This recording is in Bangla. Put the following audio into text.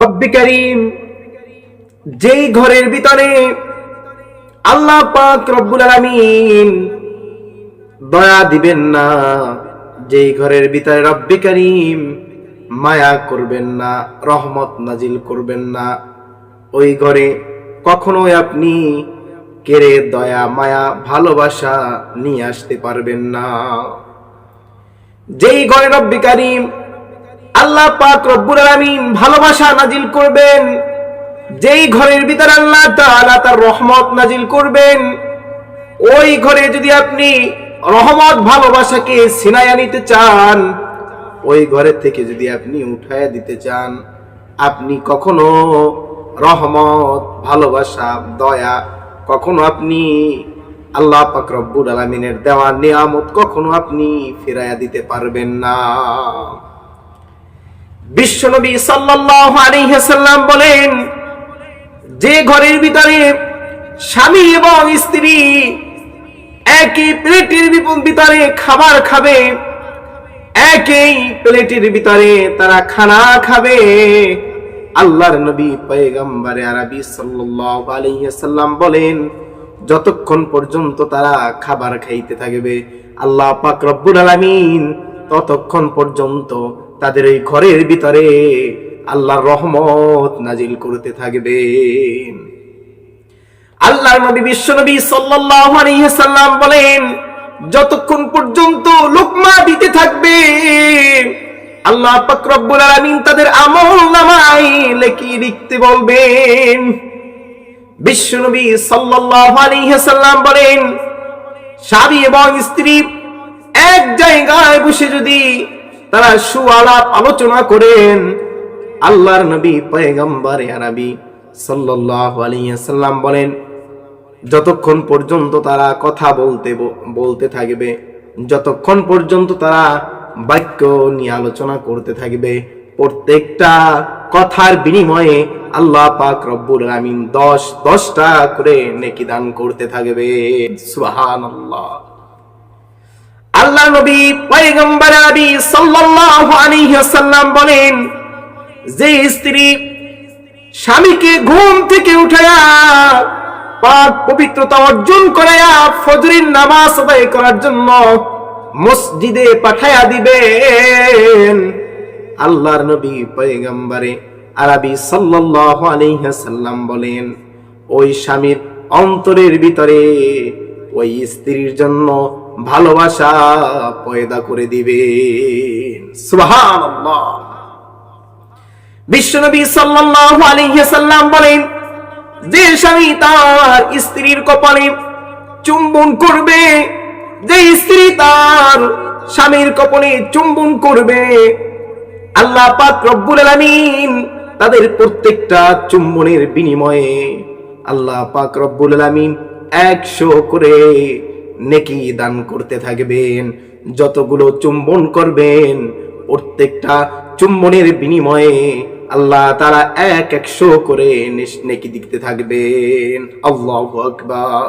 করিম, যেই ঘরের ভিতরে আল্লাহ পাক রব্বুল আলামিন দয়া দিবেন না, যেই ঘরের ভিতরে রব্বি করিম মায়া করবেন না, রহমত নাজিল করবেন না, ওই ঘরে কখনোই আপনি কেড়ে দয়া, মায়া, ভালোবাসা নিয়ে আসতে পারবেন না। যেই ঘরে রব্বি করিম আল্লাহ পাক রব্বুল আলামিন ভালোবাসা নাজিল করবেন। যেই ঘরের ভিতরে আল্লাহ তাআলা তার রহমত নাজিল করবেন, ওই ঘরে যদি আপনি রহমত, ভালোবাসাকে সিনায়া নিতে চান, ওই ঘরের থেকে যদি আপনি উঠায় দিতে চান, আপনি কখনো রহমত, ভালোবাসা, দয়া, কখনো আপনি আল্লাহ পাক রব্বুল আলামিনের দেওয়া নিয়ামত কখনো আপনি ফিরাইয়া দিতে পারবেন না। বিশ্বনবী সাল্লাল্লাহু আলাইহি সাল্লাম বলেন, যে ঘরের ভিতরে স্বামী এবং স্ত্রী একই প্লেটের ভিতরে খাবার খাবে, একই প্লেটের ভিতরে তারা খানা খাবে। আল্লাহর নবী পয়গম্বরে আরবি সাল্লাম বলেন, যতক্ষণ পর্যন্ত তারা খাবার খাইতে থাকবে, আল্লাহ পাক রব্বুল আলামিন ততক্ষণ পর্যন্ত তাদের ওই ঘরের ভিতরে আল্লাহর রহমত নাজিল করতে থাকবে। আল্লাহর নবী বিশ্বনবী সাল্লাল্লাহু আলাইহি সাল্লাম বলেন, যতক্ষণ পর্যন্ত লোকমা দিতে থাকবে, আল্লাহ পাক রব্বুল আলামিন তাদের আমল নামায় লেখি লিখতে বলবেন। বিশ্বনবী সাল্লাল্লাহু আলাইহি সাল্লাম বলেন, স্বামী এবং স্ত্রী এক জায়গায় বসে যদি তারা সুআলাপ আলোচনা করেন। আল্লাহর নবী, পয়গম্বর আরবি সাল্লাম বলেন, যতক্ষণ পর্যন্ত তারা কথা বলতে বলতে থাকবে, যতক্ষণ পর্যন্ত তারা বাক্য নিয়ে আলোচনা করতে থাকবে, প্রত্যেকটা কথার বিনিময়ে আল্লাহ পাক রব্বুল আমিন দশ, দশটা করে নেকি দান করতে থাকবে। সুবহানাল্লাহ। আল্লাহ নবী পয়গম্বর আরবি সাল্লাল্লাহু আলাইহি ওয়াসাল্লাম বলেন, যে স্ত্রী স্বামীকে ঘুম থেকে উঠায়া পাক পবিত্রতা অর্জন করায়া ফজরের নামাজ আদায় করার জন্য মসজিদে পাঠায়া দিবেন। আল্লাহর নবী পয়গম্বরে আরবি সাল্লাল্লাহু আলাইহি সাল্লাম বলেন, ওই স্বামীর অন্তরের ভিতরে ওই স্ত্রীর জন্য ভালোবাসা পয়দা করে সুবহানাল্লাহ। বিশ্বনবী সাল্লাল্লাহু সাল্লাম বলেন, যে স্বামী তার স্ত্রীর কপালে চুম্বন করবে, যে স্ত্রী তার স্বামীর কপালে চুম্বন করবে, আল্লাহ পাক রব্বুল আলামিন তাদের প্রত্যেকটা চুম্বনের বিনিময়ে আল্লাহ পাক রব্বুল আলামিন একশো করে নেকি দান করতে থাকবেন, যতগুলো চুম্বন করবেন, প্রত্যেকটা চুম্বনের বিনিময়ে আল্লাহ তারা এক একশো করে নেকি দিতে থাকবেন। আল্লাহ আকবার।